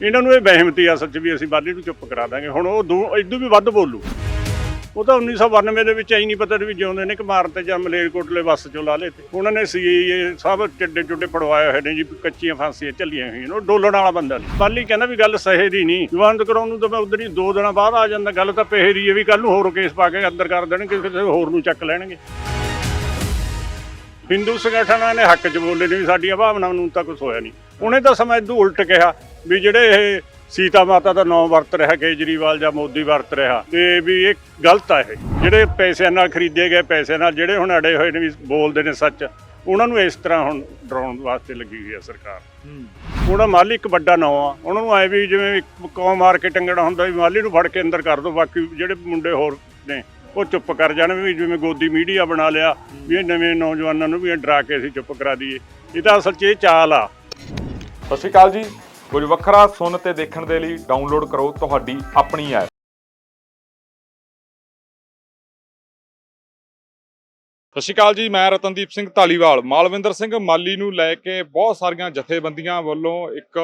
ਇਹਨਾਂ ਨੂੰ ਇਹ ਬਹਿਮਤੀ ਅਸਲ 'ਚ ਵੀ ਅਸੀਂ ਬਾਲੀ ਨੂੰ ਚੁੱਪ ਕਰਾ ਦਾਂਗੇ। ਹੁਣ ਉਹ ਦੋ ਇਦੋਂ ਵੀ ਵੱਧ ਬੋਲੂ। ਉਹ ਤਾਂ 1992 ਦੇ ਵਿੱਚ ਐ ਨਹੀਂ ਪਤਾ ਵੀ ਜਿਉਂਦੇ ਨੇ ਕਿ ਮਾਰਨ ਜਾਂ ਮਲੇਰਕੋਟਲੇ ਬੱਸ ਚੋਂ ਲਾ ਲਏ ਤੇ। ਉਹਨਾਂ ਨੇ ਸੀਏ ਸਭ ਚੱਡੇ ਟੁੱਡੇ ਫੜਵਾਏ ਹੋਏ ਨੇ ਜੀ ਕੱਚੀਆਂ ਫਾਂਸੀਆਂ ਚੱਲੀਆਂ ਹੋਈਆਂ ਨੇ। ਉਹ ਡੋਲਣ ਵਾਲਾ ਬੰਦਾ ਨਹੀਂ ਬਾਲੀ ਕਹਿੰਦਾ ਵੀ ਗੱਲ ਸਹੇ ਦੀ ਨਹੀਂ ਜਵਾਨਤ ਕਰਾਉਣ ਨੂੰ ਤਾਂ ਮੈਂ ਉਧਰ ਹੀ ਦੋ ਦਿਨਾਂ ਬਾਅਦ ਆ ਜਾਂਦਾ। ਗੱਲ ਤਾਂ ਪਹਿਰੀ ਦੀ ਹੈ ਵੀ ਕੱਲ ਨੂੰ ਹੋਰ ਕੇਸ ਪਾ ਕੇ ਅੰਦਰ ਕਰ ਦੇਣਗੇ ਕਿਸੇ ਹੋਰ ਨੂੰ ਚੱਕ ਲੈਣਗੇ। ਹਿੰਦੂ ਸੰਗਠਨਾਂ ਨੇ ਹੱਕ 'ਚ ਬੋਲੇ ਨੇ ਵੀ ਸਾਡੀਆਂ ਭਾਵਨਾਵਾਂ ਨੂੰ ਤਾਂ ਕੁਝ ਹੋਇਆ ਨਹੀਂ। ਉਹਨੇ ਤਾਂ ਸਮਾਂ ਇਦੋਂ ਉਲਟ ਕਿਹਾ। ਵੀ ਜਿਹੜੇ ਇਹ ਸੀਤਾ ਮਾਤਾ ਦਾ ਨਾਮ ਵਰਤ ਰਿਹਾ ਕੇਜਰੀਵਾਲ ਜਾਂ ਮੋਦੀ ਵਰਤ ਰਿਹਾ ਤੇ ਵੀ ਇਹ ਗਲਤ ਆ ਇਹ। ਜਿਹੜੇ ਪੈਸਿਆਂ ਨਾਲ ਖਰੀਦੇ ਗਏ ਪੈਸਿਆਂ ਨਾਲ ਜਿਹੜੇ ਹੁਣ ਅੜੇ ਹੋਏ ਨੇ ਵੀ ਬੋਲਦੇ ਨੇ ਸੱਚ ਉਹਨਾਂ ਨੂੰ ਇਸ ਤਰ੍ਹਾਂ ਹੁਣ ਡਰਾਉਣ ਵਾਸਤੇ ਲੱਗੀ ਹੋਈ ਹੈ। ਸਰਕਾਰ ਉਹਦਾ ਮਾਲੀ ਇੱਕ ਵੱਡਾ ਨਾਂ ਆ ਉਹਨਾਂ ਨੂੰ ਐ ਵੀ ਜਿਵੇਂ ਕੌਮ ਮਾਰ ਕੇ ਟੰਗਣਾ ਹੁੰਦਾ ਵੀ ਮਾਲੀ ਨੂੰ ਫੜ ਕੇ ਅੰਦਰ ਕਰ ਦੋ ਬਾਕੀ ਜਿਹੜੇ ਮੁੰਡੇ ਹੋਰ ਨੇ ਉਹ ਚੁੱਪ ਕਰ ਜਾਣ ਵੀ ਜਿਵੇਂ ਗੋਦੀ ਮੀਡੀਆ ਬਣਾ ਲਿਆ ਵੀ ਇਹ ਨਵੇਂ ਨੌਜਵਾਨਾਂ ਨੂੰ ਵੀ ਇਹ ਡਰਾ ਕੇ ਅਸੀਂ ਚੁੱਪ ਕਰਾ ਦਈਏ। ਇਹ ਤਾਂ ਅਸਲ 'ਚ ਇਹ ਚਾਲ ਆ। ਸਤਿ ਸ਼੍ਰੀ ਅਕਾਲ ਜੀ। ਕੁਝ ਵੱਖਰਾ ਸੁਣ ਤੇ ਦੇਖਣ ਦੇ ਲਈ ਡਾਊਨਲੋਡ ਕਰੋ ਤੁਹਾਡੀ ਆਪਣੀ ਐਪ। ਸਤਿ ਸ਼੍ਰੀ ਅਕਾਲ ਜੀ, ਮੈਂ ਰਤਨਦੀਪ ਸਿੰਘ ਢਾਲੀਵਾਲ ਮਾਲਵਿੰਦਰ ਸਿੰਘ ਮਾਲੀ ਨੂੰ ਲੈ ਕੇ ਬਹੁਤ ਸਾਰੀਆਂ ਜਥੇਬੰਦੀਆਂ ਵੱਲੋਂ ਇੱਕ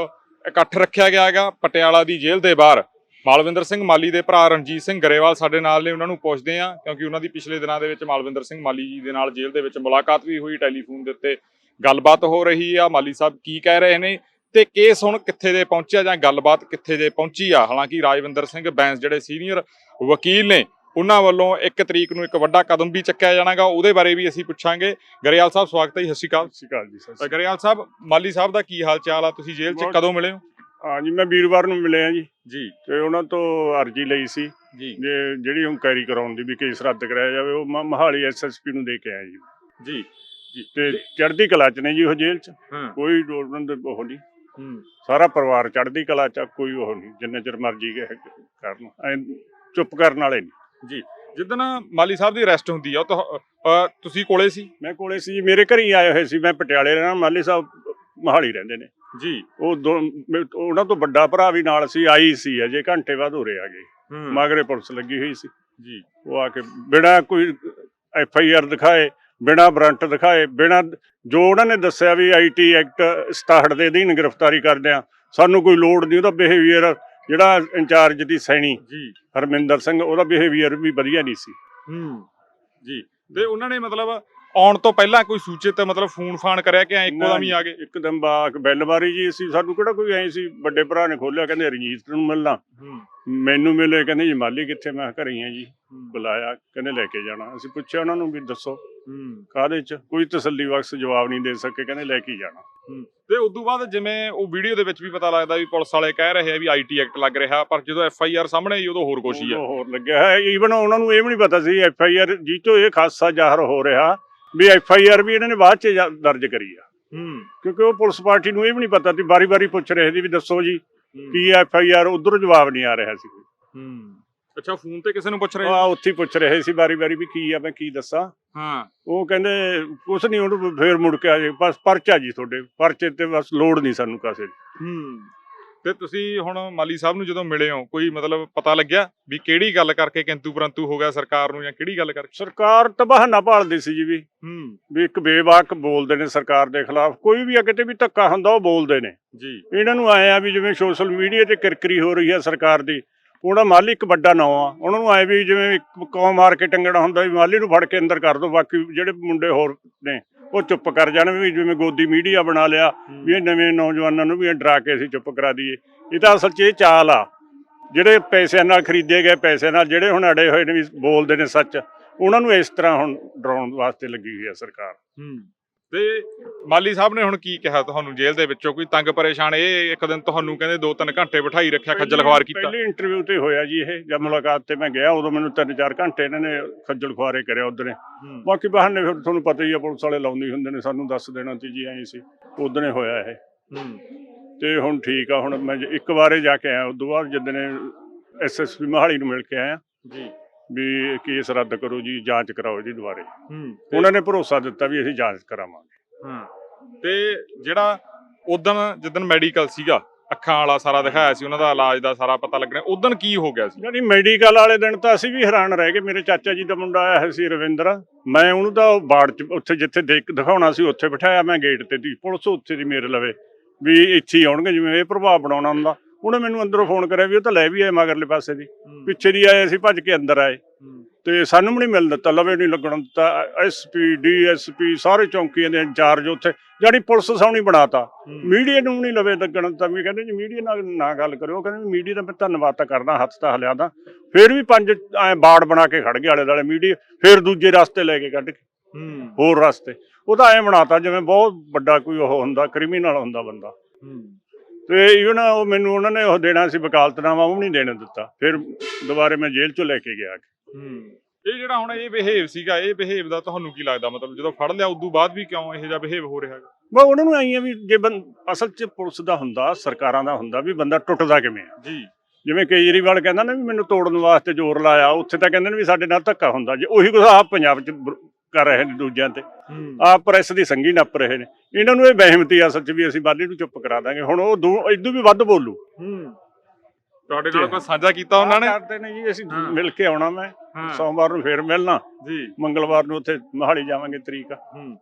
ਇਕੱਠ ਰੱਖਿਆ ਗਿਆ ਹੈਗਾ ਪਟਿਆਲਾ ਦੀ ਜੇਲ੍ਹ ਦੇ ਬਾਹਰ। ਮਾਲਵਿੰਦਰ ਸਿੰਘ ਮਾਲੀ ਦੇ ਭਰਾ ਰਣਜੀਤ ਸਿੰਘ ਗਰੇਵਾਲ ਸਾਡੇ ਨਾਲ ਨੇ, ਉਹਨਾਂ ਨੂੰ ਪੁੱਛਦੇ ਆ ਕਿਉਂਕਿ ਉਹਨਾਂ ਦੀ ਪਿਛਲੇ ਦਿਨਾਂ ਦੇ ਵਿੱਚ ਮਾਲਵਿੰਦਰ ਸਿੰਘ ਮਾਲੀ ਜੀ ਦੇ ਨਾਲ ਜੇਲ੍ਹ ਦੇ ਵਿੱਚ ਮੁਲਾਕਾਤ ਵੀ ਹੋਈ ਟੈਲੀਫੋਨ ਦੇ ਉੱਤੇ। ਗੱਲਬਾਤ ਹੋ ਰਹੀ ਆ, ਮਾਲੀ ਸਾਹਿਬ ਕੀ ਕਹਿ ਰਹੇ ਨੇ? ਤੇ ਕੇਸ ਹੁਣ ਕਿੱਥੇ ਦੇ ਪਹੁੰਚਿਆ ਜਾਂ ਗੱਲਬਾਤ ਕਿੱਥੇ ਦੇ ਪਹੁੰਚੀ ਆ? ਹਾਲਾਂਕਿ ਰਾਜਵਿੰਦਰ ਸਿੰਘ ਬੈਂਸ ਜਿਹੜੇ ਸੀਨੀਅਰ ਵਕੀਲ ਨੇ ਉਹਨਾਂ ਵੱਲੋਂ ਇੱਕ ਤਰੀਕ ਨੂੰ ਇੱਕ ਵੱਡਾ ਕਦਮ ਵੀ ਚੱਕਿਆ ਜਾਣਾਗਾ। ਉਹਦੇ ਬਾਰੇ ਵੀ ਅਸੀਂ ਪੁੱਛਾਂਗੇ। ਗਰੇਵਾਲ ਸਾਹਿਬ ਸਵਾਗਤ ਹੈ ਜੀ। ਸਤਿ ਸ਼੍ਰੀ ਅਕਾਲ। ਸਤਿ ਸ਼੍ਰੀ ਅਕਾਲ ਜੀ ਸ਼੍ਰੀ ਗਰੇਵਾਲ ਸਾਹਿਬ ਮਾਲੀ ਸਾਹਿਬ ਦਾ ਕੀ ਹਾਲ ਚਾਲ ਆ? ਤੁਸੀਂ ਜੇਲ੍ਹ 'ਚ ਕਦੋਂ ਮਿਲੇ ਹੋ? ਹਾਂ ਜੀ ਮੈਂ ਵੀਰਵਾਰ ਨੂੰ ਮਿਲਿਆ ਜੀ। ਜੀ। ਤੇ ਉਹਨਾਂ ਤੋਂ ਅਰਜੀ ਲਈ ਸੀ। ਜੀ। ਜਿਹੜੀ ਹੁਣ ਕੈਰੀ ਕਰਾਉਣ ਦੀ ਵੀ ਕੇਸ ਰੱਦ ਕਰਾਇਆ ਜਾਵੇ ਉਹ ਮਹਾਲੀ ਐਸਐਸਪੀ ਨੂੰ ਦੇ ਕੇ ਆਇਆ ਜੀ। ਜੀ। ਤੇ ਚੜ੍ਹਦੀ ਕਲਾ ਚ ਨੇ ਜੀ ਉਹ ਜੇਲ੍ਹ ਚ। ਕੋਈ ਉਹਨਾਂ ਦੇ ਉਹ ਨਹੀਂ। ਹੂੰ ਸਾਰਾ ਪਰਿਵਾਰ ਚੜ੍ਹਦੀ ਕਲਾ ਚ ਕੋਈ ਉਹ ਨਹੀਂ ਜਿੰਨੇ ਚਿਰ ਮਰਜ਼ੀ ਕਰਨ ਐ ਚੁੱਪ ਕਰਨ ਵਾਲੇ ਨਹੀਂ। ਜੀ ਜਿੱਦਣ ਮਾਲੀ ਸਾਹਿਬ ਦੀ ਅਰੈਸਟ ਹੁੰਦੀ ਆ ਉਹ ਤੁਸੀਂ ਕੋਲੇ ਸੀ? ਮੈਂ ਕੋਲੇ ਸੀ ਮੇਰੇ ਘਰ ਹੀ ਆਏ ਹੋਏ ਸੀ ਮੈਂ ਪਟਿਆਲੇ ਰਹਿਣਾ ਮਾਲੀ ਸਾਹਿਬ ਮਹਾਲੀ ਰਹਿੰਦੇ ਨੇ। ਜੀ। ਉਹ ਉਹਨਾਂ ਤੋਂ ਵੱਡਾ ਭਰਾ ਵੀ ਨਾਲ ਸੀ ਆਈ ਸੀ ਅਜੇ ਘੰਟੇ ਬਾਅਦ ਹੋ ਰਿਹਾ ਗਏ। ਮਗਰੇ ਪੁਲਿਸ ਲੱਗੀ ਹੋਈ ਸੀ। ਜੀ। ਉਹ ਆ ਕੇ ਬਿਨਾਂ ਕੋਈ ਐਫ ਆਈ ਆਰ ਦਿਖਾਏ ਬਿਨਾਂ ਵਾਰੰਟ ਦਿਖਾਏ ਬਿਨਾਂ ਜੋ ਉਹਨਾਂ ਨੇ ਦੱਸਿਆ ਵੀ ਆਈਟੀ ਐਕਟ 67 ਦੇ ਅਧੀਨ ਗ੍ਰਿਫਤਾਰੀ ਕਰਦੇ ਆ ਸਾਨੂੰ ਕੋਈ ਲੋੜ ਨਹੀਂ ਉਹਦਾ ਬਿਹੇਵੀਅਰ ਜਿਹੜਾ ਇੰਚਾਰਜ ਦੀ ਸੈਣੀ ਜੀ। ਹਰਮਿੰਦਰ ਸਿੰਘ ਉਹਦਾ ਬਿਹੇਵੀਅਰ ਵੀ ਵਧੀਆ ਨਹੀਂ ਸੀ। ਹੂੰ ਜੀ। ਤੇ ਉਹਨਾਂ ਨੇ ਮਤਲਬ ਆਉਣ ਤੋਂ ਪਹਿਲਾਂ ਕੋਈ ਸੂਚਿਤ ਮਤਲਬ ਫੋਨ ਫਾਨ ਕਰਿਆ ਕਿ ਐ ਇੱਕੋ ਦਮ ਹੀ ਆ ਗਏ? ਇੱਕਦਮ ਬਾਕ ਬੈਲ ਮਾਰੀ ਜੀ ਸੀ ਸਾਨੂੰ ਕਿਹੜਾ ਕੋਈ ਐ ਸੀ ਵੱਡੇ ਭਰਾ ਨੇ ਖੋਲਿਆ ਕਹਿੰਦੇ ਰਣਜੀਤ ਨੂੰ ਮਿਲਣਾ। ਮੈਨੂੰ ਮਿਲੇ ਕਹਿੰਦੇ ਜੀ ਮਾਲੀ ਕਿੱਥੇ? ਮੈਂ ਘਰੇ ਆ ਜੀ ਬੁਲਾਇਆ ਕਹਿੰਦੇ ਲੈ ਕੇ ਜਾਣਾ। ਅਸੀਂ ਪੁੱਛਿਆ ਉਹਨਾਂ ਨੂੰ ਵੀ ਦੱਸੋ। ਹੂੰ। ਕਾਹਦੇ ਚ? ਕੋਈ ਤਸੱਲੀ ਬਖਸ਼ ਜਵਾਬ ਨਹੀਂ ਦੇ ਸਕੇ ਕਹਿੰਦੇ ਲੈ ਕੇ ਜਾਣਾ। ਤੇ ਉਸ ਤੋਂ ਬਾਅਦ ਜਿਵੇਂ ਉਹ ਵੀਡੀਓ ਦੇ ਵਿੱਚ ਵੀ ਪਤਾ ਲੱਗਦਾ ਵੀ ਪੁਲਿਸ ਵਾਲੇ ਕਹਿ ਰਹੇ ਆ ਵੀ ਆਈਟੀ ਐਕਟ ਲੱਗ ਰਿਹਾ ਪਰ ਜਦੋਂ ਐਫ ਆਈ ਆਰ ਸਾਹਮਣੇ ਆਈ ਉਦੋਂ ਹੋਰ ਹੀ ਆ। ਉਦੋਂ ਹੋਰ ਲੱਗਿਆ ਹੈ। ਈਵਨ ਉਹਨਾਂ ਨੂੰ ਇਹ ਵੀ ਨਹੀਂ ਪਤਾ ਸੀ ਐਫ ਆਈ ਆਰ ਜੀ ਤੋਂ ਇਹ ਖਾਸਾ ਜ਼ਾਹਰ ਹੋ ਰਿਹਾ ਵੀ ਐਫ ਆਈ ਆਰ ਵੀ ਇਹਨਾਂ ਨੇ ਬਾਅਦ ਚ ਜਾ- ਦਰਜ ਕਰੀ ਆ। ਹੂੰ। ਕਿਉਂਕਿ ਉਹ ਪੁਲਿਸ ਪਾਰਟੀ ਨੂੰ ਇਹ ਵੀ ਨਹੀਂ ਪਤਾ ਸੀ ਵਾਰੀ-ਵਾਰੀ ਪੁੱਛ ਰਹੇ ਸੀ ਵੀ ਦੱਸੋ ਜੀ ਕੀ ਐਫ ਆਈ ਆਰ ਉਧਰੋਂ ਜਵਾਬ ਨਹੀਂ ਆ ਰਿਹਾ ਸੀ। ਹੂੰ। ਅੱਛਾ ਫੋਨ ਤੇ ਕਿਸੇ ਨੂੰ ਪੁੱਛ ਰਹੇ ਆ ਉੱਥੇ ਹੀ ਪੁੱਛ ਰਹੇ ਸੀ ਵਾਰੀ-ਵਾਰੀ ਵੀ ਕੀ ਆ ਮੈਂ ਕੀ ਦੱਸਾਂ। ਹਾਂ। ਉਹ ਕਹਿੰਦੇ ਕੁਛ ਨਹੀਂ ਉਹਨੂੰ ਫੇਰ ਮੁੜ ਕੇ ਆ ਜੇ ਬਸ ਪਰਚਾ ਜੀ ਤੁਹਾਡੇ ਪਰਚੇ ਤੇ ਬਸ ਲੋੜ ਨਹੀਂ ਸਾਨੂੰ ਕਾਸੇ ਦੀ। ਹੂੰ। ਤੇ ਤੁਸੀਂ ਹੁਣ ਮਾਲੀ ਸਾਹਿਬ ਨੂੰ ਜਦੋਂ ਮਿਲੇ ਹੋ ਕੋਈ ਮਤਲਬ ਪਤਾ ਲੱਗਿਆ ਵੀ ਕਿਹੜੀ ਗੱਲ ਕਰਕੇ ਕਿੰਤੂ ਪਰੰਤੂ ਹੋ ਗਿਆ ਸਰਕਾਰ ਨੂੰ ਜਾਂ ਕਿਹੜੀ ਗੱਲ ਕਰਕੇ? ਸਰਕਾਰ ਤਾਂ ਬਹਾਨਾ ਭਾਲਦੀ ਸੀ ਜੀ ਵੀ। ਹੂੰ। ਵੀ ਇੱਕ ਬੇਵਾਕ ਬੋਲਦੇ ਨੇ ਸਰਕਾਰ ਦੇ ਖਿਲਾਫ ਕੋਈ ਵੀ ਆ ਕਿਤੇ ਵੀ ਧੱਕਾ ਹੁੰਦਾ ਉਹ ਬੋਲਦੇ ਨੇ। ਜੀ। ਇਹਨਾਂ ਨੂੰ ਆਏ ਆ ਵੀ ਜਿਵੇਂ ਸੋਸ਼ਲ ਮੀਡੀਆ ਤੇ ਕਿਰਕਰੀ ਹੋ ਰਹੀ ਹੈ ਸਰਕਾਰ ਦੀ ਉਹਦਾ ਮਾਲੀ ਇੱਕ ਵੱਡਾ ਨਾਂ ਆ। ਉਹਨਾਂ ਨੂੰ ਆਏ ਵੀ ਜਿਵੇਂ ਇੱਕ ਕੌਮ ਮਾਰ ਕੇ ਟੰਗਣਾ ਹੁੰਦਾ ਵੀ ਮਾਲੀ ਨੂੰ ਫੜ ਕੇ ਅੰਦਰ ਕਰ ਦੋ, ਬਾਕੀ ਜਿਹੜੇ ਮੁੰਡੇ ਹੋਰ ਨੇ, ਉਹ ਚੁੱਪ ਕਰ ਜਾਣ ਵੀ ਜਿਵੇਂ ਗੋਦੀ ਮੀਡੀਆ ਬਣਾ ਲਿਆ, ਵੀ ਇਹ ਨਵੇਂ ਨੌਜਵਾਨਾਂ ਨੂੰ ਵੀ ਇਹ ਡਰਾ ਕੇ ਅਸੀਂ ਚੁੱਪ ਕਰਾ ਦਈਏ। ਇਹ ਤਾਂ ਅਸਲ 'ਚ ਇਹ ਚਾਲ ਆ। ਜਿਹੜੇ ਪੈਸਿਆਂ ਨਾਲ ਖਰੀਦੇ ਗਏ, ਪੈਸਿਆਂ ਨਾਲ ਜਿਹੜੇ ਹੁਣ ਅੜੇ ਹੋਏ ਨੇ ਵੀ ਬੋਲਦੇ ਨੇ ਸੱਚ, ਉਹਨਾਂ ਨੂੰ ਇਸ ਤਰ੍ਹਾਂ ਹੁਣ ਡਰਾਉਣ ਵਾਸਤੇ ਲੱਗੀ ਹੋਈ ਹੈ ਸਰਕਾਰ। ਹੂੰ। ਤੇ ਮਾਲੀ ਸਾਹਿਬ ਨੇ ਹੁਣ ਕੀ ਕਿਹਾ ਤੁਹਾਨੂੰ ਜੇਲ੍ਹ ਦੇ ਵਿੱਚੋਂ? ਕੋਈ ਤੰਗ ਪਰੇਸ਼ਾਨ ਇਹ ਇੱਕ ਦਿਨ ਤੁਹਾਨੂੰ ਕਹਿੰਦੇ 2-3 ਘੰਟੇ ਬਿਠਾਈ ਰੱਖਿਆ ਖੱਜਲ ਖਵਾਰ ਕੀਤਾ? ਪਹਿਲੀ ਇੰਟਰਵਿਊ ਤੇ ਹੋਇਆ ਜੀ ਇਹ ਜਦ ਮੁਲਾਕਾਤ ਤੇ ਮੈਂ ਗਿਆ ਉਦੋਂ ਮੈਨੂੰ 3-4 ਘੰਟੇ ਇਹਨਾਂ ਨੇ ਖੱਜਲ ਖੁਆਰੇ ਕਰਿਆ ਉਧਰੇ। ਬਾਕੀ ਬਹਾਨੇ ਫਿਰ ਤੁਹਾਨੂੰ ਪਤਾ ਹੀ ਆ ਪੁਲਿਸ ਵਾਲੇ ਲਾਉਂਦੇ ਹੁੰਦੇ ਨੇ ਸਾਨੂੰ ਦੱਸ ਦੇਣਾ ਤੇ ਜੀ ਐਂ ਸੀ। ਉਦਣੇ ਹੋਇਆ ਇਹ। ਤੇ ਹੁਣ ਠੀਕ ਆ ਹੁਣ ਮੈਂ ਇੱਕ ਵਾਰੇ ਜਾ ਕੇ ਆਇਆ ਉਦੋਂ ਬਾਅਦ ਜਿੱਦਣੇ ਐਸਐਸਪੀ ਮਹਾਲੀ ਨੂੰ ਮਿਲ ਕੇ ਆਇਆ। ਜੀ। ਵੀ ਕੇਸ ਰੱਦ ਕਰੋ ਜੀ ਜਾਂਚ ਕਰਾਓ ਜੀ ਦੁਬਾਰੇ। ਹੂੰ ਉਹਨਾਂ ਨੇ ਭਰੋਸਾ ਦਿੱਤਾ ਵੀ ਅਸੀਂ ਜਾਂਚ ਕਰਾਵਾਂਗੇ। ਹਾਂ ਤੇ ਜਿਹੜਾ ਉਦੋਂ ਜਿੱਦਣ ਮੈਡੀਕਲ ਸੀਗਾ ਅੱਖਾਂ ਵਾਲਾ ਸਾਰਾ ਦਿਖਾਇਆ ਸੀ ਉਹਨਾਂ ਦਾ ਇਲਾਜ ਦਾ ਸਾਰਾ ਪਤਾ ਲੱਗਣਾ ਉਦੋਂ ਕੀ ਹੋ ਗਿਆ ਸੀ? ਯਾਨੀ ਮੈਡੀਕਲ ਵਾਲੇ ਦਿਨ ਤਾਂ ਅਸੀਂ ਵੀ ਹੈਰਾਨ ਰਹਿ ਗਏ ਮੇਰੇ ਚਾਚਾ ਜੀ ਦਾ ਮੁੰਡਾ ਆਇਆ ਸੀ ਰਵਿੰਦਰ ਮੈਂ ਉਹਨੂੰ ਤਾਂ ਬਾੜ ਚ ਉੱਥੇ ਜਿੱਥੇ ਦੇਖ ਦਿਖਾਉਣਾ ਸੀ ਉੱਥੇ ਬਿਠਾਇਆ ਮੈਂ ਗੇਟ ਤੇ ਦੀ ਪੁਲਿਸ ਉੱਥੇ ਦੀ ਮੇਰੇ ਲਵੇ ਵੀ ਇੱਥੇ ਆਉਣਗੇ ਜਿਵੇਂ ਇਹ ਪ੍ਰਭਾਵ ਬਣਾਉਣਾ ਹੁੰਦਾ। ਉਹਨੇ ਮੈਨੂੰ ਅੰਦਰੋਂ ਫੋਨ ਕਰਿਆ ਵੀ ਉਹ ਤਾਂ ਲੈ ਵੀ ਆਏ ਮਗਰਲੇ ਪਾਸੇ ਦੀ। ਪਿੱਛੇ ਦੀ ਆਏ ਅਸੀਂ ਭੱਜ ਕੇ ਅੰਦਰ ਆਏ। ਤੇ ਸਾਨੂੰ ਵੀ ਨਹੀਂ ਮਿਲਣ ਦਿੱਤਾ ਲਵੇ ਨਹੀਂ ਲੱਗਣ ਦਿੱਤਾ। ਐਸਪੀ ਡੀਐਸਪੀ ਸਾਰੇ ਚੌਂਕੀਆਂ ਦੇ ਇੰਚਾਰਜ ਉੱਥੇ ਜਾਨੀ ਪੁਲਿਸ ਸਾਹਮਣੇ ਬਣਾਤਾ। ਮੀਡੀਆ ਨੂੰ ਨਹੀਂ ਲਵੇ ਲੱਗਣ ਦਿੱਤਾ। ਵੀ ਕਹਿੰਦੇ ਜੀ ਮੀਡੀਆ ਨਾਲ ਨਾ ਗੱਲ ਕਰਿਓ। ਕਹਿੰਦੇ ਮੀਡੀਆ ਦਾ ਮੈਂ ਧੰਨਵਾਦ ਤਾਂ ਕਰਦਾ ਹੱਥ ਤਾਂ ਹਲਿਆ ਦਾ। ਫਿਰ ਵੀ ਪੰਜ ਐ ਬਾੜ ਬਣਾ ਕੇ ਖੜ ਗਏ ਆਲੇ ਦੁਆਲੇ ਮੀਡੀਆ। ਫਿਰ ਦੂਜੇ ਰਸਤੇ ਲੈ ਕੇ ਕੱਢ ਕੇ। ਹੋਰ ਰਸਤੇ। ਉਹ ਤਾਂ ਐ ਬਣਾਤਾ ਜਿਵੇਂ ਬਹੁਤ ਵੱਡਾ ਕੋਈ ਉਹ ਹੁੰਦਾ ਕ੍ਰਿਮੀਨਲ ਹੁੰਦਾ ਬੰਦਾ। ਤੇ ਇਵਨ ਉਹ ਮੈਨੂੰ ਉਹਨਾਂ ਨੇ ਉਹ ਦੇਣਾ ਸੀ ਵਕਾਲਤਨਾਮਾ ਉਹ ਵੀ ਨਹੀਂ ਦੇਣ ਦਿੱਤਾ। ਫਿਰ ਦੁਬਾਰੇ ਮੈਂ ਜੇਲ੍ਹ ਚੋਂ ਲੈ ਕੇ ਗਿਆ ਇਹ ਜਿਹੜਾ ਹੁਣ ਇਹ ਬਿਹੇਵ ਸੀਗਾ ਇਹ ਬਿਹੇਵ ਦਾ ਤੁਹਾਨੂੰ ਕੀ ਲੱਗਦਾ? ਮਤਲਬ ਜਦੋਂ ਫੜ ਲਿਆ ਉਦੋਂ ਬਾਅਦ ਵੀ ਕਿਉਂ ਇਹੋ ਜਿਹਾ ਬਿਹੇਵ ਹੋ ਰਿਹਾ ਹੈਗਾ? ਮੈਂ ਉਹਨਾਂ ਨੂੰ ਆਈ ਆ ਵੀ ਜੇ ਬੰ- ਅਸਲ 'ਚ ਪੁਲਿਸ ਦਾ ਹੁੰਦਾ ਸਰਕਾਰਾਂ ਦਾ ਹੁੰਦਾ ਵੀ ਬੰਦਾ ਟੁੱਟਦਾ ਕਿਵੇਂ ਆ। ਜੀ। ਜਿਵੇਂ ਕੇਜਰੀਵਾਲ ਕਹਿੰਦਾ ਨਾ ਵੀ ਮੈਨੂੰ ਤੋੜਨ ਵਾਸਤੇ ਜ਼ੋਰ ਲਾਇਆ ਉੱਥੇ ਤਾਂ ਕਹਿੰਦੇ ਨੇ ਵੀ ਸਾਡੇ ਨਾਲ ਧੱਕਾ ਹੁੰਦਾ। ਜੇ ਉਹੀ ਕੁਝ ਆਪ ਪੰਜਾਬ 'ਚ ਕਰ ਰਹੇ ਨੇ ਦੂਜਿਆਂ ਤੇ। ਆਪ ਪ੍ਰੈਸ ਦੀ ਸੰਗੀ ਨੱਪ ਰਹੇ ਨੇ। ਇਹਨਾਂ ਨੂੰ ਇਹ ਬਹਿਮਤੀ ਅਸਲ 'ਚ ਵੀ ਅਸੀਂ ਬਾਲੀ ਨੂੰ ਚੁੱਪ ਕਰਾ ਦਾਂਗੇ। ਹੁਣ ਉਹ ਦੂ ਇਦੋਂ ਵੀ ਵੱਧ ਬੋਲੂ। ਤੁਹਾਡੇ ਨਾਲ ਕੋਈ ਸਾਂਝਾ ਕੀਤਾ ਉਹਨਾਂ ਨੇ? ਕਰਦੇ ਨੇ ਜੀ। ਅਸੀਂ। ਮਿਲ ਕੇ ਆਉਣਾ ਮੈਂ। ਸੋਮਵਾਰ ਨੂੰ ਫੇਰ ਮਿਲਣਾ। ਜੀ। ਮੰਗਲਵਾਰ ਨੂੰ ਉੱਥੇ ਮਹਾਲੀ ਜਾਵਾਂਗੇ ਤਰੀਕ।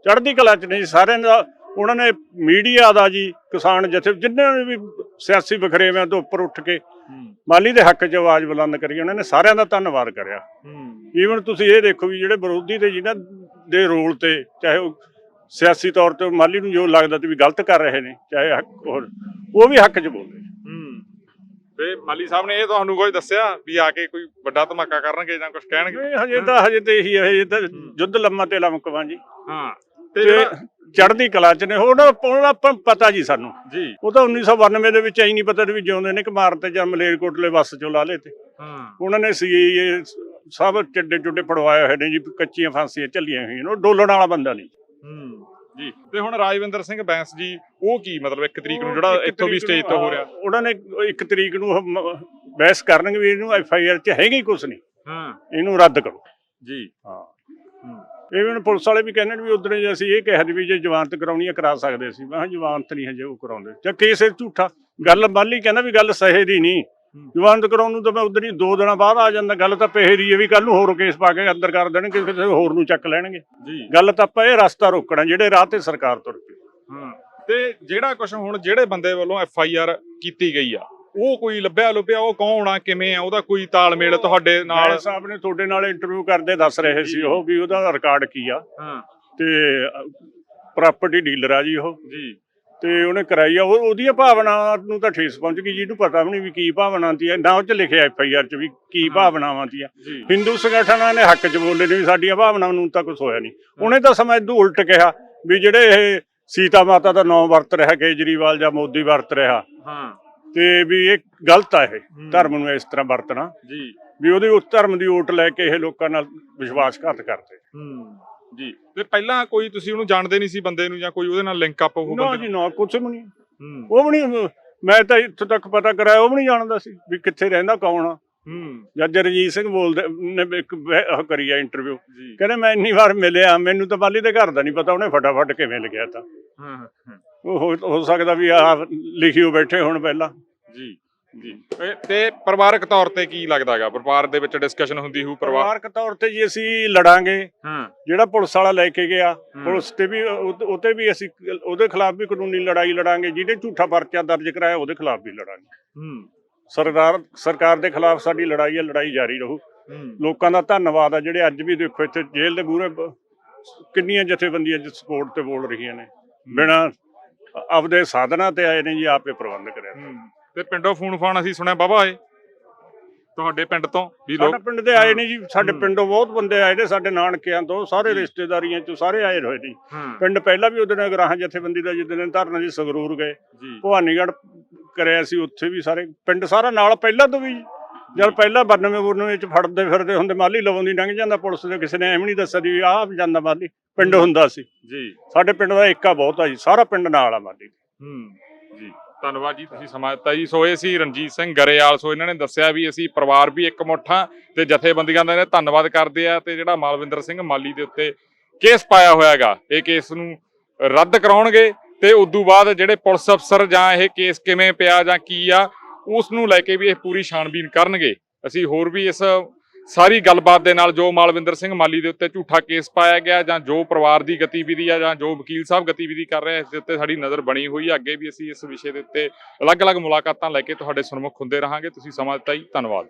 ਚੜ੍ਹਦੀ ਕਲਾ ਚ ਨਹੀਂ ਸਾਰਿਆਂ ਦਾ। ਉਹਨਾਂ ਨੇ ਮੀਡੀਆ ਦਾ ਜੀ ਕਿਸਾਨ ਜਥੇ ਜਿੰਨੇ ਵੀ ਸਿਆਸੀ ਵਖਰੇਵਿਆਂ ਤੋਂ ਉੱਪਰ ਉੱਠ ਕੇ ਮਾਲੀ ਦੇ ਹੱਕ 'ਚ ਆਵਾਜ਼ ਬੁਲੰਦ ਕਰੀ ਉਹਨਾਂ ਨੇ ਸਾਰਿਆਂ ਦਾ ਧੰਨਵਾਦ ਕਰਿਆ। ਈਵਨ ਤੁਸੀਂ ਇਹ ਦੇਖੋ ਵੀ ਜਿਹੜੇ ਵਿਰੋਧੀ ਤੇ ਜਿਨ੍ਹਾਂ ਦੇ ਰੋਲ ਤੇ ਚਾਹੇ ਉਹ ਸਿਆਸੀ ਤੌਰ ਤੇ ਮਾਲੀ ਨੂੰ ਜੋ ਲੱਗਦਾ ਤੇ ਵੀ ਗਲਤ ਕਰ ਰਹੇ ਨੇ ਚਾਹੇ ਹੱਕ ਹੋਰ ਉਹ ਵੀ ਹੱਕ 'ਚ ਬੋਲਦੇ ਹੂੰ। ਤੇ ਮਾਲੀ ਸਾਹਿਬ ਨੇ ਇਹ ਤੁਹਾਨੂੰ ਕੋਈ ਦੱਸਿਆ ਵੀ ਆ ਕੇ ਕੋਈ ਵੱਡਾ ਧਮਾਕਾ ਕਰਨਗੇ ਜਾਂ ਕੁਝ ਕਹਿਣਗੇ? ਨਹੀਂ ਹਜੇ ਤਾਂ ਹਜੇ ਤੇ ਇਹੀ ਹੈ ਹਜੇ ਤਾਂ ਜੁੱਧ ਲੰਮਾ ਤੇ ਲਮਕਵਾਂ ਜੀ। ਹਾਂ ਤੇ ਚੜ੍ਹਦੀ ਕਲਾ 'ਚ ਨੇ ਉਹਨਾਂ ਉਹਨਾਂ ਆਪਾਂ ਨੂੰ ਪਤਾ ਜੀ ਸਾਨੂੰ। ਜੀ। ਉਹ ਤਾਂ 1992 ਦੇ ਵਿੱਚ ਐ ਨਹੀਂ ਪਤਾ ਵੀ ਜਿਉਂਦੇ ਨੇ ਕਿ ਮਾਰਤੇ ਜਾਂ ਮਲੇਰਕੋਟਲੇ ਬੱਸ ਚੋਂ ਲਾ ਲਏ ਤੇ। ਹਾਂ। ਉਹਨਾਂ ਨੇ ਸੀਏ ਸਭ ਚੱਡੇ ਚੁੱਡੇ ਫੜਵਾਏ ਹੋਏ ਨੇ ਜੀ ਕੱਚੀਆਂ ਫਾਂਸੀਆਂ ਚੱਲੀਆਂ ਹੋਈਆਂ ਨੇ ਉਹ ਡੋਲਣ ਵਾਲਾ ਬੰਦਾ ਨਹੀਂ। ਹੂੰ ਜੀ। ਤੇ ਹੁਣ ਰਾਜਵਿੰਦਰ ਸਿੰਘ ਬੈਂਸ ਜੀ ਉਹ ਕੀ ਮਤਲਬ ਇੱਕ ਤਰੀਕ ਨੂੰ ਜਿਹੜਾ ਇੱਥੋਂ ਵੀ ਸਟੇਜ ਤੋਂ ਹੋ ਰਿਹਾ? ਉਹਨਾਂ ਨੇ ਇੱਕ ਤਰੀਕ ਨੂੰ ਬਹਿਸ ਕਰਨਗੇ ਵੀ ਇਹਨੂੰ ਐਫ ਆਈ ਆਰ 'ਚ ਹੈਗਾ ਹੀ ਕੁਝ ਨਹੀਂ। ਹਾਂ। ਇਹਨੂੰ ਰੱਦ ਕਰੋ। ਜੀ। ਹਾਂ। ਇਵਨ ਪੁਲਿਸ ਵਾਲੇ ਵੀ ਕਹਿੰਦੇ ਨੇ ਵੀ ਉਧਰ ਜੇ ਅਸੀਂ ਇਹ ਕਹਿ ਵੀ ਜੇ ਜਵਾਨਤ ਕਰਾਉਣੀ ਹੈ ਕਰਾ ਸਕਦੇ ਸੀ ਮੈਂ ਜਵਾਨਤ ਨਹੀਂ ਹਜੇ ਉਹ ਕਰਾਉਂਦੇ। ਜਾਂ ਕੇਸ ਇਹ ਝੂਠਾ। ਗੱਲ ਮਾਲੀ ਕਹਿੰਦਾ ਵੀ ਗੱਲ ਸਹੇ ਦੀ ਨਹੀਂ। ਜਵਾਨਤ ਕਰਾਉਣ ਨੂੰ ਤਾਂ ਮੈਂ ਉਧਰ ਹੀ ਦੋ ਦਿਨਾਂ ਬਾਅਦ ਆ ਜਾਂਦਾ। ਗੱਲ ਤਾਂ ਪੈਸੇ ਦੀ ਹੈ ਵੀ ਕੱਲ ਨੂੰ ਹੋਰ ਕੇਸ ਪਾ ਕੇ ਅੰਦਰ ਕਰ ਦੇਣਗੇ ਕਿਸੇ ਹੋਰ ਨੂੰ ਚੱਕ ਲੈਣਗੇ। ਗੱਲ ਤਾਂ ਆਪਾਂ ਇਹ ਰਸਤਾ ਰੋਕਣਾ ਜਿਹੜੇ ਰਾਹ ਤੇ ਸਰਕਾਰ ਤੁਰ ਪਈ। ਹਾਂ ਤੇ ਜਿਹੜਾ ਕੁਝ ਹੁਣ ਜਿਹੜੇ ਬੰਦੇ ਵੱਲੋਂ ਐਫ ਆਈ ਆਰ ਕੀਤੀ ਗਈ ਆ ਉਹ ਕੋਈ ਲੱਭਿਆ ਲੁੱਭਿਆ ਉਹ ਕੌਣ ਆ ਕਿਵੇਂ ਆ ਉਹਦਾ ਕੋਈ ਤਾਲਮੇਲ ਤੁਹਾਡੇ ਨਾਲ ਨਾਲ? ਸਾਹਿਬ ਨੇ ਤੁਹਾਡੇ ਨਾਲ ਇੰਟਰਵਿਊ ਕਰਦੇ ਦੱਸ ਰਹੇ ਸੀ ਉਹ ਵੀ ਉਹਦਾ ਰਿਕਾਰਡ ਕੀ ਆ। ਹਾਂ। ਤੇ ਪ੍ਰਾਪਰਟੀ ਡੀਲਰ ਆ ਜੀ ਉਹ। ਜੀ। ਤੇ ਉਹਨੇ ਕਰਾਈ ਆ ਉਹ ਉਹਦੀਆਂ ਭਾਵਨਾ ਨੂੰ ਤਾਂ ਠੇਸ ਪਹੁੰਚ ਗਈ ਜਿਹਨੂੰ ਪਤਾ ਵੀ ਨਹੀਂ ਵੀ ਕੀ ਭਾਵਨਾ ਹੁੰਦੀ ਹੈ ਨਾ ਉਹ ਚ ਲਿਖਿਆ ਐਫ ਆਈ ਆਰ ਚ ਵੀ ਕੀ ਹਾਂ। ਭਾਵਨਾਵਾਂ ਹੁੰਦੀਆਂ ਜੀ। ਹਿੰਦੂ ਸੰਗਠਨਾਂ ਨੇ ਹੱਕ ਚ ਬੋਲੇ ਨੇ ਵੀ ਸਾਡੀਆਂ ਭਾਵਨਾਵਾਂ ਨੂੰ ਤਾਂ ਕੁਝ ਹੋਇਆ ਨਹੀਂ। ਉਹਨੇ ਤਾਂ ਸਮਾਂ ਇਦੋਂ ਉਲਟ ਕਿਹਾ ਵੀ ਜਿਹੜੇ ਇਹ ਸੀਤਾ ਮਾਤਾ ਦਾ ਨਾਮ ਵਰਤ ਰਿਹਾ ਕੇਜਰੀਵਾਲ ਜਾਂ ਮੋਦੀ ਵਰਤ ਰਿਹਾ। ਹਾਂ। ਤੇ ਵੀ ਇਹ ਗਲਤ ਆ ਇਹ ਹੂੰ। ਧਰਮ ਨੂੰ ਇਸ ਤਰ੍ਹਾਂ ਵਰਤਣਾ। ਜੀ। ਵੀ ਉਹਦੀ ਉਸ ਧਰਮ ਦੀ ਓਟ ਲੈ ਕੇ ਇਹ ਲੋਕਾਂ ਨਾਲ ਵਿਸ਼ਵਾਸਘਾਤ ਕਰਦੇ। ਹੂੰ। ਜੀ। ਤੇ ਪਹਿਲਾਂ ਕੋਈ ਤੁਸੀਂ ਉਹਨੂੰ ਜਾਣਦੇ ਨਹੀਂ ਸੀ ਬੰਦੇ ਨੂੰ ਜਾਂ ਕੋਈ ਉਹਦੇ ਨਾਲ ਲਿੰਕ ਅਪ ਉਹ ਨਾ ਬੰਦੇ ਜੀ ਨਾ? ਕੁਛ ਵੀ ਨਹੀਂ। ਹੂੰ। ਉਹ ਵੀ ਨਹੀਂ ਮੈਂ ਤਾਂ ਇੱਥੋਂ ਤੱਕ ਪਤਾ ਕਰਾਇਆ ਉਹ ਵੀ ਨਹੀਂ ਜਾਣਦਾ ਸੀ ਵੀ ਕਿੱਥੇ ਰਹਿੰਦਾ ਕੌਣ ਆ। ਹੂੰ। ਜੱਜ ਰਜੀਤ ਸਿੰਘ ਬੋਲਦੇ ਨੇ ਇੱਕ ਉਹ ਕਰੀ ਆ ਇੰਟਰਵਿਊ ਜੀ। ਕਹਿੰਦੇ ਮੈਂ ਇੰਨੀ ਵਾਰ ਮਿਲਿਆ ਮੈਨੂੰ ਤਾਂ ਬਾਲੀ ਦੇ ਘਰ ਦਾ ਨਹੀਂ ਪਤਾ ਉਹਨੇ ਫਟਾਫਟ ਕਿਵੇਂ ਲਿਖਿਆ ਤਾਂ। ਹਾਂ ਹਾਂ ਉਹ ਹੋ- ਹੋ ਸਕਦਾ ਵੀ ਆ ਲਿਖਿਓ ਬੈਠੇ ਹੁਣ ਪਹਿਲਾਂ। ਜੀ। ਜੀ। ਤੇ- ਤੇ ਪਰਿਵਾਰਕ ਤੌਰ ਤੇ ਕੀ ਲੱਗਦਾਗਾ ਪਰਿਵਾਰ ਦੇ ਵਿੱਚ ਡਿਸਕਸ਼ਨ ਹੁੰਦੀ ਹੋਊ ਪਰਿਵਾਰ ਪਰਿਵਾਰਕ ਤੌਰ ਤੇ ਜੀ ਅਸੀਂ ਲੜਾਂਗੇ। ਹਾਂ। ਜਿਹੜਾ ਪੁਲਿਸ ਵਾਲਾ ਲੈ ਕੇ ਗਿਆ। ਪੁਲਿਸ ਤੇ ਵੀ ਉਹ- ਉਹ ਤੇ ਵੀ ਅਸੀਂ ਉਹਦੇ ਖਿਲਾਫ ਵੀ ਕਾਨੂੰਨੀ ਲੜਾਈ ਲੜਾਂਗੇ। ਜਿਹਨੇ ਝੂਠਾ ਪਰਚਾ ਦਰਜ ਕਰਾਇਆ ਉਹਦੇ ਖਿਲਾਫ ਵੀ ਲੜਾਂਗੇ। ਹੂੰ। ਸਰਦਾਰ ਸਰਕਾਰ ਦੇ ਖਿਲਾਫ ਸਾਡੀ ਲੜਾਈ ਹੈ ਲੜਾਈ ਜਾਰੀ ਰਹੂ। ਹੂੰ। ਲੋਕਾਂ ਦਾ ਧੰਨਵਾਦ ਆ ਜਿਹੜੇ ਅੱਜ ਵੀ ਦੇਖੋ ਇੱਥੇ ਜੇਲ੍ਹ ਦੇ ਮੂਹਰੇ ਬ- ਕਿੰਨੀਆਂ ਜਥੇਬੰਦੀਆਂ ਜਿ ਸਪੋਰਟ ਤੇ ਬੋਲ ਰਹੀਆਂ ਨੇ। ਬਿਨਾਂ ਆਪਦੇ ਸਾਧਨਾਂ ਤੇ ਆਏ ਨੇ ਜੀ ਆਪੇ ਪ੍ਰਬੰਧ ਕਰਿਆ। ਹੂੰ। ਤੇ ਪਿੰਡੋਂ ਫੋਨ ਫਾਨ ਅਸੀਂ ਸੁਣਿਆ ਬਾਬਾ ਆਏ ਤੁਹਾਡੇ ਪਿੰਡ ਤੋਂ ਵੀ ਸਾਡਾ ਲੋਕ ਪਿੰਡ ਦੇ ਆਏ ਨੇ ਜੀ ਸਾਡੇ। ਪਿੰਡੋਂ ਬਹੁਤ ਬੰਦੇ ਆਏ ਨੇ ਸਾਡੇ ਨਾਨਕਿਆਂ ਤੋਂ ਸਾਰੇ ਰਿਸ਼ਤੇਦਾਰੀਆਂ ਚੋਂ ਸਾਰੇ ਆਏ ਹੋਏ ਨੇ। ਪਿੰਡ ਪਹਿਲਾਂ ਵੀ ਉਹਦੇ ਨਾਲ ਗਰਾਹਾਂ ਜਥੇਬੰਦੀ ਦਾ ਜਿੱਦਣ ਧਰਨਾ ਜੀ ਸੰਗਰੂਰ ਗਏ। ਭਵਾਨੀਗੜ੍ਹ ਕਰਿਆ ਸੀ ਉੱਥੇ ਵੀ ਸਾਰੇ ਪਿੰਡ ਸਾਰਾ ਨਾਲ ਪਹਿਲਾਂ ਤੋਂ ਵੀ। ਜਦ ਪਹਿਲਾਂ 92 92 ਚ ਫੜਦੇ ਫਿਰਦੇ ਹੁੰਦੇ ਮਾਲੀ ਲਵੋਂ ਦੀ ਲੰਘ ਜਾਂਦਾ ਪੁਲਿਸ ਦੇ ਕਿਸੇ ਨੇ ਐਵੇਂ ਨਹੀਂ ਦੱਸਿਆ ਵੀ ਆਹ ਜਾਂਦਾ ਮਾਲੀ। ਪਿੰਡ ਹੁੰਦਾ ਸੀ। ਜੀ। ਸਾਡੇ ਪਿੰਡ ਦਾ ਏਕਾ ਬਹੁਤ ਆ ਜੀ ਸਾਰਾ ਪਿੰਡ ਨਾਲ ਆ ਮਾਲੀ। ਹੂੰ। ਜੀ। ਧੰਨਵਾਦ ਜੀ, ਤੁਸੀਂ ਸਮਾਂ ਦਿੱਤਾ ਜੀ। ਸੋ ਇਹ ਸੀ ਰਣਜੀਤ ਸਿੰਘ ਗਰੇਵਾਲ। ਸੋ ਇਹਨਾਂ ਨੇ ਦੱਸਿਆ ਵੀ ਅਸੀਂ ਪਰਿਵਾਰ ਵੀ ਇੱਕ ਮੁੱਠਾ ਤੇ ਜਥੇਬੰਦੀਆਂ ਦਾ ਇਹਨੇ ਧੰਨਵਾਦ ਕਰਦੇ ਆ ਤੇ ਜਿਹੜਾ ਮਾਲਵਿੰਦਰ ਸਿੰਘ ਮਾਲੀ ਦੇ ਉੱਤੇ ਕੇਸ ਪਾਇਆ ਹੋਇਆ ਹੈਗਾ ਇਹ ਕੇਸ ਨੂੰ ਰੱਦ ਕਰਾਉਣਗੇ ਤੇ ਉਦੋਂ ਬਾਅਦ ਜਿਹੜੇ ਪੁਲਿਸ ਅਫਸਰ ਜਾਂ ਇਹ ਕੇਸ ਕਿਵੇਂ ਪਿਆ ਜਾਂ ਕੀ ਆ, ਉਸ ਨੂੰ ਲੈ ਕੇ ਵੀ ਇਹ ਪੂਰੀ ਛਾਣਬੀਨ ਕਰਨਗੇ। ਅਸੀਂ ਹੋਰ ਵੀ ਇਸ ਸਾਰੀ ਗੱਲਬਾਤ ਦੇ ਨਾਲ ਜੋ ਮਾਲਵਿੰਦਰ ਸਿੰਘ ਮਾਲੀ ਦੇ ਉੱਤੇ ਝੂਠਾ ਕੇਸ ਪਾਇਆ ਗਿਆ ਜਾਂ ਜੋ ਪਰਿਵਾਰ ਦੀ ਗਤੀਵਿਧੀ ਆ ਜਾਂ ਜੋ ਵਕੀਲ ਸਾਹਿਬ ਗਤੀਵਿਧੀ ਕਰ ਰਿਹਾ ਇਸ ਦੇ ਉੱਤੇ ਸਾਡੀ ਨਜ਼ਰ ਬਣੀ ਹੋਈ ਹੈ ਅੱਗੇ ਵੀ ਅਸੀਂ ਇਸ ਵਿਸ਼ੇ ਦੇ ਉੱਤੇ ਅਲੱਗ-ਅਲੱਗ ਮੁਲਾਕਾਤਾਂ ਲੈ ਕੇ ਤੁਹਾਡੇ ਸਨਮੁਖ ਹੁੰਦੇ ਰਹਾਂਗੇ। ਤੁਸੀਂ ਸਮਾਂ ਦਿੱਤਾ ਜੀ, ਧੰਨਵਾਦ।